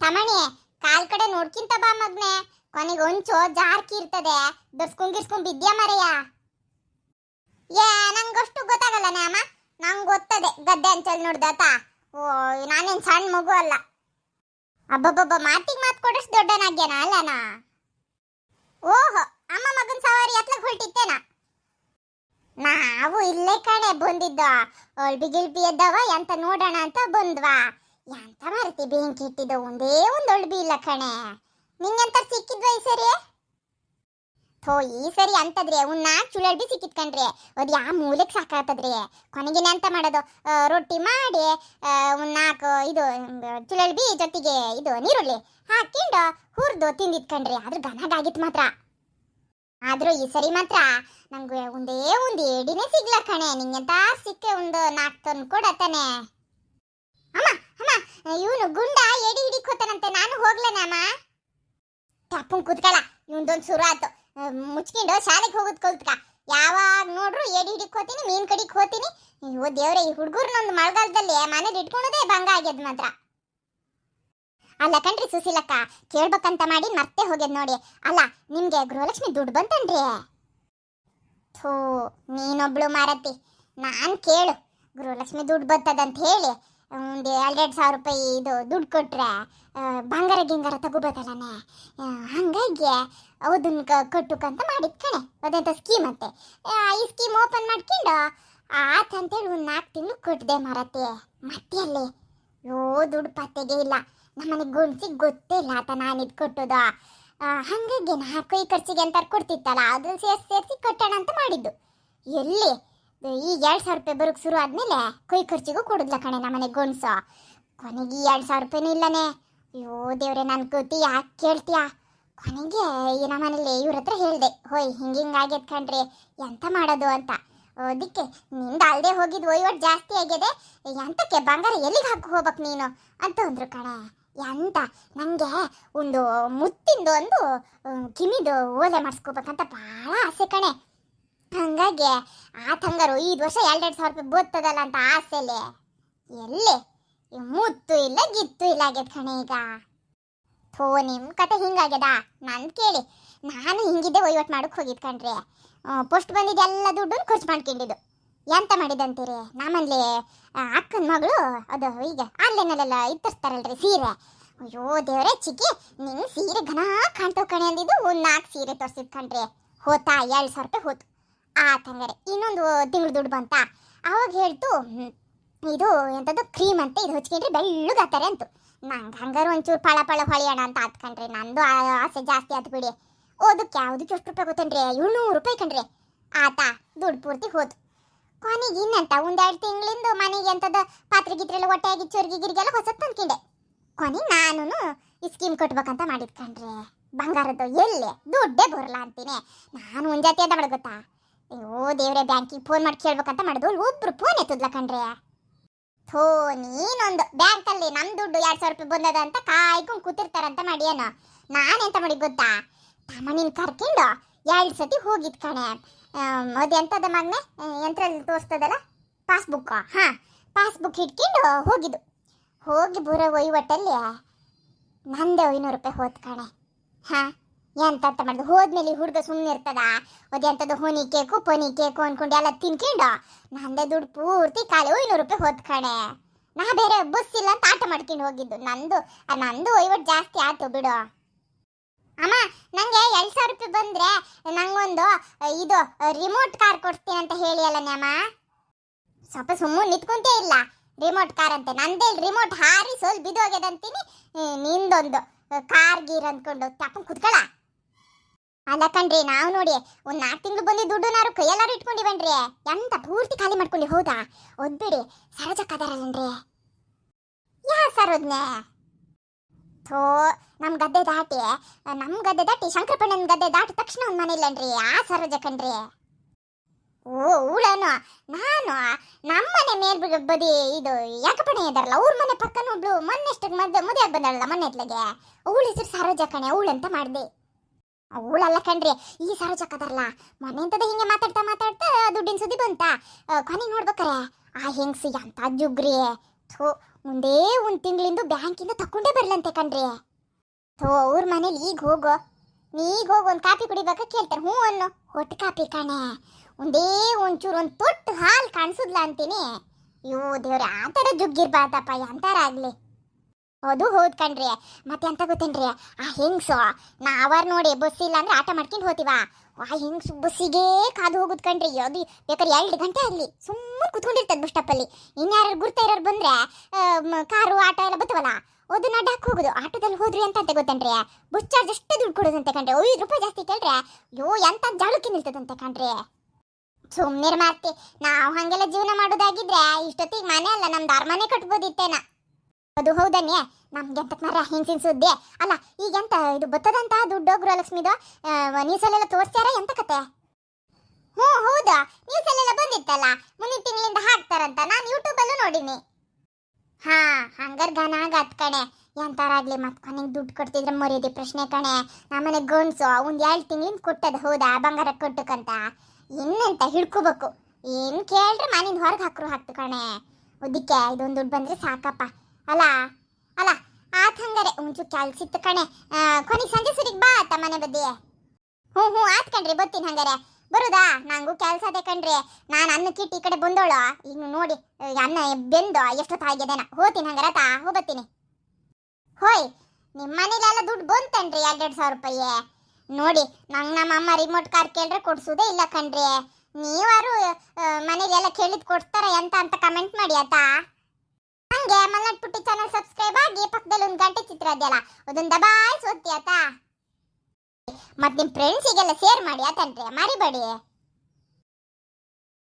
ತಮಣಿ, ಕಾಲ್ ಕಡೆ ನೋಡ್ಕಿಂತ ಬಾ ಮಗ್ನೆ. ಕೊನೆಗೆ ಒಂಚು ಜಾರ್ಕಿ ಇರ್ತದೆ. ದರ್ಸ್ಕೊಂಗಿರ್ಸ್ಕೊಂಡ್ ಬಿದ್ಯಾ ಮರೆಯ? ಏ, ನಂಗಷ್ಟು ಗೊತ್ತಾಗಲ್ಲ ನ್ಯಾಮ. ನಂಗೆ ಗೊತ್ತದೆ ಗದ್ದೆ ಅಂತೇಳಿ ನೋಡ್ದಾತ ಓ, ನಾನೇನ್ ಸಣ್ಣ ಮಗು ಅಲ್ಲ. ಅಬ್ಬಬ್ಬಬ್ಬ, ಮಾತಿಗೆ ಮಾತು ಕೊಡಷ್ಟು ದೊಡ್ಡನಾಗ್ಯಾನ ಅಲ್ಲನಾ ಓಹೋ, ಅಮ್ಮ ಮಗನ್ ಸವಾರಿ ಎತ್ಲಕ್ ಹೊರಟಿತ್ತೇನ? ನಾವು ಇಲ್ಲೇ ಕಣೆ ಬಂದಿದ್ದ ಅಳ್ಬಿ ಗಿಳ್ಬಿ ಎದ್ದವ ಎಂತ ನೋಡೋಣ ಅಂತ ಬಂದ್ವಾ. ಎಂತ ಮಾರುತಿ ಬೆಂಕಿ ಇಟ್ಟಿದ್ದ? ಒಂದೇ ಒಂದು ಒಳ್ಬಿ ಇಲ್ಲ ಕಣೆ. ನಿಂಗೆಂತ ಸಿಕ್ಕಿದ್ವ ಈ ಸರಿ? ಥೋ, ಈ ಸರಿ ಅಂತದ್ರೆ ಉನ್ನ ಚುಳಡ್ಬಿ ಸಿಕ್ಕಿತ್ ಕಣ್ರಿ. ಅದ್ ಯಾ ಮೂಲೆಗ್ ಸಾಕಾಗ್ತದ್ರಿ ಕೊನೆಗಿನ ಎಂತ ಮಾಡೋದು? ರೊಟ್ಟಿ ಮಾಡಿ ಒಂದು ಇದು ಚುಳಡ್ಬಿ ಜೊತೆಗೆ ಇದು ನೀರುಳ್ಳಿ ಹಾಕೊಂಡು ಹುರ್ದು ತಿಂದಿದ್ ಕಣ್ರಿ. ಆದ್ರೆ ಗನಗಾಗಿತ್ ಮಾತ್ರ. ಆದ್ರೂ ಈ ಸರಿ ಮಾತ್ರ ನಂಗೆ ಒಂದೇ ಒಂದು ಏಡಿನೇ ಸಿಗ್ಲ ಕಣೆ. ನಿಂಗೆಂತ ಸಿಕ್ಕೆ ಒಂದು ನಾಲ್ಕು ತಂದು ಕೊಡತಾನೆ ಅಮ್ಮ ಇವನು ಗುಂಡ ಎಡಿ ಹಿಡಿಕೋತಾನಂತೆ ನಾನು ಹೋಗ್ಲೇನಮ್ಮ ತಪ್ಪನ್ ಕೂತ್ಕಳ ಇವನ್ದೊಂದು ಶುರು ಆಯ್ತು ಮುಚ್ಕೊಂಡು ಶಾಲೆಗೆ ಹೋಗೋದ್ ಕಲ್ತ್ಕ. ಯಾವಾಗ ನೋಡ್ರು ಎಡಿ ಹಿಡಿಕೋತೀನಿ ಮೀನ್ ಕಡಿಗೆ ಹೋತೀನಿ ಅಯ್ಯೋ ದೇವ್ರೆ, ಈ ಹುಡುಗರ್ನೊಂದು ಮಳೆಗಾಲದಲ್ಲಿ ಮನೇಲಿ ಇಟ್ಕೊಳೋದೇ ಭಂಗ ಆಗ್ಯದ ಮಾತ್ರ. ಅಲ್ಲ ಕಣ್ರಿ ಸುಶೀಲಕ್ಕ, ಕೇಳ್ಬೇಕಂತ ಮಾಡಿ ಮತ್ತೆ ಹೋಗ್ಯದ ನೋಡಿ. ಅಲ್ಲ, ನಿಮ್ಗೆ ಗೃಹಲಕ್ಷ್ಮಿ ದುಡ್ಡು ಬಂತನ್ರಿ? ಥೂ, ನೀನೊಬ್ಳು ಮಾರತಿ. ನಾನ್ ಕೇಳು, ಗೃಹಲಕ್ಷ್ಮಿ ದುಡ್ಡು ಬರ್ತದಂತ ಹೇಳಿ. ಒಂದು ಎರಡೆರಡು ಸಾವಿರ ರೂಪಾಯಿ ಇದು ದುಡ್ಡು ಕೊಟ್ಟರೆ ಬಂಗಾರ ಗಿಂಗಾರ ತಗೋಬೇಕಲ್ಲನೆ ಹಾಗಾಗಿ ಅದನ್ನ ಕಟ್ಟುಕಂತ ಮಾಡಿದ್ ಕಣೆ ಅದಂತ ಸ್ಕೀಮ್ ಅಂತೆ? ಈ ಸ್ಕೀಮ್ ಓಪನ್ ಮಾಡ್ಕೊಂಡು, ಆತ ಅಂತೇಳಿ ಒಂದು ನಾಲ್ಕು ತಿಂಗಳು ಕೊಟ್ಟಿದೆ ಮಾರತಿ ಮತ್ತೆ ಅಲ್ಲಿ ಯೋ, ದುಡ್ಡು ಪತ್ತೆಗೆ ಇಲ್ಲ. ನಮ್ಮನೆ ಗುಣ್ಸಿಗೆ ಗೊತ್ತೇ ಇಲ್ಲ ಆತ ನಾನು ಇದು ಕೊಟ್ಟೋದು. ಹಾಗಾಗಿ ಹಂಗಾಗಿ ನಾ ಕೈ ಖರ್ಚಿಗೆ ಅಂತ ಕೊಡ್ತಿತ್ತಲ್ಲ ಅದನ್ನು ಸೇರಿಸಿ ಸೇರಿಸಿ ಕಟ್ಟೋಣ ಅಂತ ಮಾಡಿದ್ದು. ಎಲ್ಲಿ? ಈಗ ಎರಡು ಸಾವಿರ ರೂಪಾಯಿ ಬರೋಕ್ಕೆ ಶುರು ಆದ್ಮೇಲೆ ಕೈ ಖರ್ಚಿಗೂ ಕೊಡಿದ್ಲ ಕಣೆ ನಮ್ಮನೆ ಗುಣ್ಸು. ಕೊನೆಗೆ ಎರಡು ಸಾವಿರ ರೂಪಾಯಿನೂ ಇಲ್ಲನೇ. ಅಯ್ಯೋ ದೇವ್ರೆ ನನ್ನ ಗತಿ ಯಾಕೆ ಕೇಳ್ತೀಯಾ? ಕೊನೆಗೆ ಈ ನಮ್ಮನೇಲಿ ಇವ್ರ ಹತ್ರ ಹೇಳಿದೆ, ಹೋಯ್, ಹಿಂಗೆ ಆಗೈತೆ ಕಣ್ರಿ, ಎಂತ ಮಾಡೋದು ಅಂತ. ಅದಕ್ಕೆ ನಿಂದ ಅಲ್ಲದೆ ಹೋಗಿದ್ದು ವಹಿವಾಟು ಜಾಸ್ತಿ ಆಗಿದೆ ಎಂತಕ್ಕೆ ಬಂಗಾರ ಎಲ್ಲಿಗೆ ಹಾಕಿ, ಹೋಗ್ಬೇಕು ನೀನು? ಅಂತ ಅಂದ್ರು ಕಣೆ. ಎಂತ? ನನಗೆ ಒಂದು ಮುತ್ತಿಂದು ಒಂದು ಕಿಮಿದು ಓಲೆ ಮಾಡಿಸ್ಕೋಬೇಕಂತ ಭಾಳ ಆಸೆ ಕಣೆ. ಹಂಗಾಗಿ ಆ ಹಂಗಾರು ಐದು ವರ್ಷ ಎರಡೆರಡು ಸಾವಿರ ರೂಪಾಯಿ ಬೋತ್ತದಲ್ಲ ಅಂತ ಆಸೆಲೆ. ಎಲ್ಲಿ? ಮುತ್ತು ಇಲ್ಲ, ಗಿತ್ತು ಇಲ್ಲ ಆಗ್ಯದ ಕಣೆ ಈಗ. ಥೋ, ನಿಮ್ ಕತೆ ಹಿಂಗಾಗ್ಯದ? ನನ್ ಕೇಳಿ. ನಾನು ಹಿಂಗಿದ್ದೆ ವಹಿವಾಟ್ ಮಾಡಕ್ ಹೋಗಿದ್ ಕಣ್ರಿ. ಪೋಸ್ಟ್ ಬಂದಿದ್ದ ಎಲ್ಲ ದುಡ್ಡು ಖರ್ಚು ಮಾಡ್ಕೊಂಡಿದ್ದು. ಎಂತ ಮಾಡಿದಂತೀರಿ? ನಮ್ಮಲ್ಲಿ ಅಕ್ಕನ ಮಗಳು, ಅದು ಈಗ ಆನ್ಲೈನಲ್ಲೆಲ್ಲ ಇತ್ತರ್ಸ್ತಾರಲ್ರಿ ಸೀರೆ. ಅಯ್ಯೋ, ದೇವ್ರೆ, ಚಿಕ್ಕಿ ನಿಂಗೆ ಸೀರೆ ಘನ ಕಾಣ್ತವ್ ಕಣೆ ಅಂದಿದ್ದು ಒಂದು ನಾಲ್ಕು ಸೀರೆ ತೋರ್ಸಿದ್ ಕಣ್ರಿ. ಹೋತಾ, ಎರಡು ಸಾವಿರ ರೂಪಾಯಿ ಹೋತು. ಆತಂಗಾರೆ ಇನ್ನೊಂದು ತಿಂಗಳು ದುಡ್ಡು ಬಂತ. ಅವಾಗ ಹೇಳ್ತು ಇದು ಎಂಥದ್ದು ಕ್ರೀಮ್ ಅಂತ, ಇದು ಹಚ್ಕೊಂಡ್ರೆ ಬೆಳ್ಳಗಾತಾರೆ ಅಂತು. ನಂಗೆ ಹಂಗಾರು ಒಂಚೂರು ಪಳ ಪಳ ಹೊಳೆಯೋಣ ಅಂತ ಆತ್ಕಂಡ್ರಿ ನಂದು ಆಸೆ ಜಾಸ್ತಿ ಆತು ಬಿಡಿ. ಓದಕ್ಕೆ ಯಾವುದಕ್ಕೆ ಎಷ್ಟು ರೂಪಾಯಿ ಗೊತ್ತೇನ್ರಿ? ಏಳ್ನೂರು ರೂಪಾಯಿ ಕಣ್ರಿ. ಆತ ದುಡ್ಡು ಪೂರ್ತಿ ಹೋದು ಕೊನೆಗೆ ಇನ್ನಂತ, ಒಂದೆರಡು ತಿಂಗಳಿಂದ ಮನೆಗೆ ಎಂಥದ್ದು ಪಾತ್ರೆ ಗಿತ್ರೆಲ್ಲ ಹೊಟ್ಟೆಯಾಗಿ ಚುರ್ಗಿ ಗಿರಿಗೆಲ್ಲ ಹೊಸ ತಂದ್ಕೊಂಡೆ. ಕೊನೆಗೆ ನಾನು ಈ ಸ್ಕೀಮ್ ಕಟ್ಬೇಕಂತ ಮಾಡಿದ್ ಕಣ್ರಿ. ಬಂಗಾರದ್ದು ಎಲ್ಲಿ? ದುಡ್ಡೇ ಬರಲ್ಲ ಅಂತೀನಿ. ನಾನು ಮುಂಜಾತಿ ಅಂತ ಗೊತ್ತಾ? ಅಯ್ಯೋ, ದೇವ್ರೆ, ಬ್ಯಾಂಕಿಗೆ ಫೋನ್ ಮಾಡಿ ಕೇಳ್ಬೇಕಂತ ಮಾಡಿದ್ರು ಒಬ್ರು ಫೋನ್ ಎತ್ತದ್ಲ ಕಣ್ರೆ. ಥೋ, ನೀನೊಂದು ಬ್ಯಾಂಕಲ್ಲಿ ನಮ್ ದುಡ್ಡು ಎರಡ್ ಸಾವಿರ ರೂಪಾಯಿ ಬಂದದ ಅಂತ ಕಾಯ್ಕೊಂಡು ಕೂತಿರ್ತಾರಂತ ಮಾಡಿಯೇನು. ನಾನೆಂತ ಮಾಡಿ ಗೊತ್ತಾ? ತಮ್ಮನಿನ್ ಕರ್ಕೊಂಡು ಎರಡು ಸತಿ ಹೋಗಿದ್ ಕಣೆ. ಅದು ಎಂತದ ಮಗ್ನೆ? ಯಂತ್ರದಲ್ಲಿ ತೋರಿಸ್ತದಲ್ಲ? ಪಾಸ್ಬುಕ್. ಹಾಂ, ಪಾಸ್ಬುಕ್ ಇಟ್ಕೊಂಡು ಹೋಗಿದ್ದು. ಹೋಗಿ ಬರೋ ವಹಿವಾಟಲ್ಲಿ ನಂದೇ ಐನೂರು ರೂಪಾಯಿ ಹೋದ್ ಕಣೆ. ಹಾ ಎಂತ ಅಂತ ಮಾಡಿದ್ರು ಹೋದ್ಮೇಲೆ ಹುಡುಗ ಸುಮ್ಮನೆ ಇರ್ತದ? ಅದೆಂತದ್ದು ಹೊನಿ ಕೇಕು ಪೋನಿ ಕೇಕು ಅನ್ಕೊಂಡು ಎಲ್ಲ ತಿನ್ಕೊಂಡು, ನಂದೇ ದುಡ್ಡು ಪೂರ್ತಿ ಖಾಲಿ. ಐನೂರು ರೂಪಾಯಿ ಹೋದ್ ಕಣೆ. ನಾ ಬೇರೆ ಬಸ್ ಇಲ್ಲ ಅಂತ ಆಟ ಮಾಡ್ಕೊಂಡು ಹೋಗಿದ್ದು. ನಂದು ನಂದು ವಹಿವಾಟು ಜಾಸ್ತಿ ಆಯ್ತು ಬಿಡು. ಅಮ್ಮ, ನಂಗೆ ಎರಡ್ ಸಾವಿರ ರೂಪಾಯಿ ಬಂದ್ರೆ ನಂಗೊಂದು, ಇದು ರಿಮೋಟ್ ಕಾರ್ ಕೊಡ್ತೀನಿ ಅಂತ ಹೇಳಿ ಅಲ್ಲ ಅಮ್ಮ ಸ್ವಲ್ಪ ಸುಮ್ಮನೆ ನಿಂತ್ಕೊಂತೇ ಇಲ್ಲ. ರಿಮೋಟ್ ಕಾರ್ ಅಂತೆ. ನಂದೇ ರಿಮೋಟ್ ಹಾರಿ ಸೋಲ್ ಬಿದ್ದೋಗ್ಯದಂತೀನಿ. ನಿಂದೊಂದು ಕಾರ್ ಗೀರ್ ಅಂದ್ಕೊಂಡು ತಪ್ಪ ಕುತ್ಕೊಳ. ಅಲ್ಲ ಕಣ್ರಿ, ನಾವು ನೋಡಿ ಒಂದು ನಾಲ್ಕು ತಿಂಗಳು ಬಂದಿ ದುಡ್ಡು ನಾರು ಕೈಯಲ್ಲಾರು ಇಟ್ಕೊಂಡಿವನ್ರಿ? ಎಂತ ಪೂರ್ತಿ ಖಾಲಿ ಮಾಡ್ಕೊಂಡು, ಹೌದಾ? ಒದ್ಬಿಡಿ ಸರೋಜಕ್ಕ ಅದಾರಲ್ಲನ್ರಿ ಯಾ ಸರೋದ್ನೆ ಥೋ ನಮ್ಮ ಗದ್ದೆ ದಾಟಿ ನಮ್ಮ ಗದ್ದೆ ದಾಟಿ ಶಂಕರಪಣ್ಣನ ಗದ್ದೆ ದಾಟಿ ತಕ್ಷಣ ಒಂದು ಮನೆ ಇಲ್ಲನ್ರಿ ಆ ಸರೋಜ ಕಣ್ರಿ? ಓ, ಊಳನು? ನಾನು? ನಮ್ಮನೆ ಮೇಲ್ ಬದಿ ಇದು ಯಾಕಪ್ಪಣೆ ಇದಾರಲ್ಲ ಅವ್ರ ಮನೆ ಪಕ್ಕನ ಒಬ್ಳು ಮೊನ್ನೆಷ್ಟು ಮದ್ದೆ ಮದುವೆ ಬಂದಾಳಲ್ಲ ಮೊನ್ನೆ ಎತ್ಲಗೆ. ಅವಳ ಹೆಸರು ಸರೋಜ ಕಣೆ ಅಂತ ಮಾಡ್ದೆ. ಅವಳಲ್ಲ ಕಣ್ರಿ, ಈ ಸರೋಜಕ್ಕ ಅದಾರಲ್ಲ ಮನೆಂತದ ಹಿಂಗೆ ಮಾತಾಡ್ತಾ ಮಾತಾಡ್ತಾ ದುಡ್ಡಿನ ಸುದ್ದಿ ಬಂತ? ಕೊನೆಗೆ ನೋಡ್ಬೇಕಾರೆ, ಆ ಹೆಂಗ್ಸಿ ಅಂತ ಜುಗ್ರಿ ಥೋ, ಮುಂದೇ ಒಂದ್ ತಿಂಗಳಿಂದ ಬ್ಯಾಂಕಿಂದ ತಕೊಂಡೇ ಬರ್ಲಂತೆ ಕಣ್ರಿ. ಥೋ, ಅವ್ರ ಮನೇಲಿ ಈಗ ಹೋಗೋ. ನೀಗ ಹೋಗಿ, ಒಂದು ಕಾಪಿ ಕುಡಿಬೇಕ ಕೇಳ್ತಾರೆ ಹ್ಞೂ ಅನ್ನು, ಹೊಟ್ಟು ಕಾಪಿ ಕಣೆ. ಒಂದೇ ಒಂಚೂರು, ಒಂದು ತೊಟ್ಟು ಹಾಲು ಕಾಣಿಸುದ್ಲ ಅಂತೀನಿ. ಅಯ್ಯೋ ದೇವ್ರೆ, ಆ ಥರ ಜುಗ್ಗಿರ್ಬಾರ್ದಪ್ಪ ಎಂತಾರಾಗ್ಲಿ ಅದು ಹೋದ್ ಕಣ್ರಿ. ಮತ್ತೆ ಎಂತ ಗೊತ್ತೇನ್ರಿ? ಆ ಹೆಂಗ್ಸು? ಅವರ್ ನೋಡಿ ಬಸ್ ಇಲ್ಲ ಅಂದ್ರೆ ಆಟ ಮಾಡ್ಕೊಂಡು ಹೋತಿವ? ಆ ಹೆಂಗ್ಸು ಬಸ್ಸಿಗೆ ಕಾದು ಹೋಗುದ್ ಕಣ್ರಿ. ಅದು ಬೇಕಾದ್ರೆ ಎರಡು ಗಂಟೆ ಅಲ್ಲಿ ಸುಮ್ಮನೆ ಕುತ್ಕೊಂಡಿರ್ತದೆ ಬಸ್ ಸ್ಟಾಪಲ್ಲಿ ಇನ್ಯಾರು ಗುರ್ತಾ ಇರೋರು ಬಂದ್ರೆ ಕಾರು, ಆಟ ಎಲ್ಲ ಬತ್ತವಲ್ಲ ಅದನ್ನ ಅಡ್ಡಾಕ್ ಹೋಗುದು. ಆಟೋದಲ್ಲಿ ಹೋದ್ರಿ ಅಂತ ಅಂತ ಗೊತ್ತೇನ್ರಿ? ಬಸ್ ಚಾರ್ಜ್ ಅಷ್ಟೇ ದುಡ್ಡು ಕೊಡೋದಂತೆ ಕಣ್ರಿ. ಐದು ರೂಪಾಯಿ ಜಾಸ್ತಿ ಕೇಳ್ರೆ? ಅಯ್ಯೋ, ಎಂತ ಜಾಳಕ್ಕೆ ನಿಲ್ತದಂತೆ ಕಣ್ರಿ? ಸುಮ್ಮನೆ ಮಾರ್ತಿ. ನಾವು ಹಂಗೆಲ್ಲ ಜೀವನ ಮಾಡೋದಾಗಿದ್ರೆ ಇಷ್ಟೊತ್ತಿಗೆ ಮನೆ ಅಲ್ಲ, ನಮ್ದು ಅರಮನೆ ಕಟ್ಬೋದಿತ್ತೇನ? ಅದು ಹೌದನ್ನೇ? ನಮ್ಗೆ ಎಂತ ಮರ ಹಿಂಸಿನ ಸುದ್ದಿ. ಅಲ್ಲ, ಈಗ ಎಂತ, ಇದು ಬತ್ತದಂತ ದುಡ್ಡು ಗೃಹಲಕ್ಷ್ಮಿದು ನ್ಯೂಸಲ್ಲೆಲ್ಲ ತೋರಿಸ್ತಾರ ಎಂತ ಕತೆ? ಹ್ಞೂ, ಹೌದಾ. ನ್ಯೂಸಲ್ಲೆಲ್ಲ ಬಂದಿತ್ತಲ್ಲ? ಮುಂದಿನ ತಿಂಗಳಿಂದ ಹಾಕ್ತಾರಂತ. ನಾನು ಯೂಟ್ಯೂಬಲ್ಲೂ ನೋಡಿನಿ. ಹಾ, ಹಂಗಾರ್ ಗಾನ ಆಗತ್ ಕಣೆ. ಎಂತಾರಾಗ್ಲಿ ಮತ್ ಕೊನೆಗೆ ದುಡ್ಡು ಕೊಡ್ತಿದ್ರೆ ಮರ್ಯಾದೆ ಪ್ರಶ್ನೆ ಕಣೆ. ನಮ್ಮನೆ ಗಂಡ್ಸು ಒಂದು ಎರಡು ತಿಂಗಳಿಂದ ಕೊಟ್ಟದ ಹೌದಾ? ಬಂಗಾರ ಕೊಟ್ಟಕ್ಕಂತ ಇನ್ನೆಂತ ಹಿಡ್ಕೋಬೇಕು? ಏನು ಕೇಳ್ರಿ ಮನೆಯಿಂದ ಹೊರಗೆ ಹಾಕ್ರು ಹಾಕ್ತು ಕಣೆ. ಅದಕ್ಕೆ ಇದೊಂದು ದುಡ್ಡು ಬಂದ್ರೆ ಸಾಕಪ್ಪ. ಅಲ್ಲ ಅಲ್ಲ, ಆತ್ ಹಂಗಾರೆ. ಒಂಚೂರು ಕೆಲ್ಸಿತ್ತು ಕಣೆ. ಕೊನೆಗೆ ಸಂಜೆ ಸುರಿಗೆ ಬಾ ಅತ್ತ ಮನೆ ಬದ್ದಿ ಹ್ಞೂ ಹ್ಞೂ, ಆತ್ ಕಣ್ರಿ ಬರ್ತೀನಿ ಹಂಗಾರೆ. ಬರುದಾ? ನಂಗೂ ಕೆಲಸ ಅದೇ ಕಣ್ರಿ. ನಾನು ಅನ್ನ ಅನ್ನಕ್ಕಿಟ್ಟು ಈ ಕಡೆ ಬಂದೋಳು. ಈಗ ನೋಡಿ ಅನ್ನ ಬೆಂದು ಎಷ್ಟೊತ್ತಾಗ್ಯದೇನ ಹೋತೀನಿ ಹಂಗಾರೆ ತಾ ಹೋಗ್ಬತ್ತೀನಿ ಹೋಯ್ ನಿಮ್ಮ ಮನೇಲೆಲ್ಲ ದುಡ್ಡು ಬಂತನ್ರಿ ಎರಡೆರಡು ಸಾವಿರ ರೂಪಾಯಿ. ನೋಡಿ, ನಂಗೆ ನಮ್ಮ ಅಮ್ಮ ರಿಮೋಟ್ ಕಾರ್ ಕೇಳ್ರೆ ಕೊಡ್ಸೋದೇ ಇಲ್ಲ ಕಣ್ರಿ. ನೀವಾರು ಮನೇಲೆಲ್ಲ ಕೇಳಿದ್ ಕೊಡ್ತಾರ ಎಂತ ಅಂತ ಕಮೆಂಟ್ ಮಾಡಿ ಆತಾ. ಹಂಗೆ ಮಲ್ನಾಡ್ ಪುಟ್ಟಿ ಚಾನಲ್ ಸಬ್ಸ್ಕ್ರೈಬ್ ಆಗಿ ಪಕ್ಕದಲ್ಲಿ ಒಂದು ಗಂಟೆ ಚಿತ್ರ ಇದೆಯಲ್ಲ, ಅದೊಂದು ದಬಾಯಿಸಿ ಒತ್ತಿ ಆತಾ ಮತ್ತೆ ನಿಮ್ಮ ಫ್ರೆಂಡ್ಸಿಗೆಲ್ಲ ಶೇರ್ ಮಾಡಿ ಆತನ್ರಿ ಮರಿಬೇಡಿ.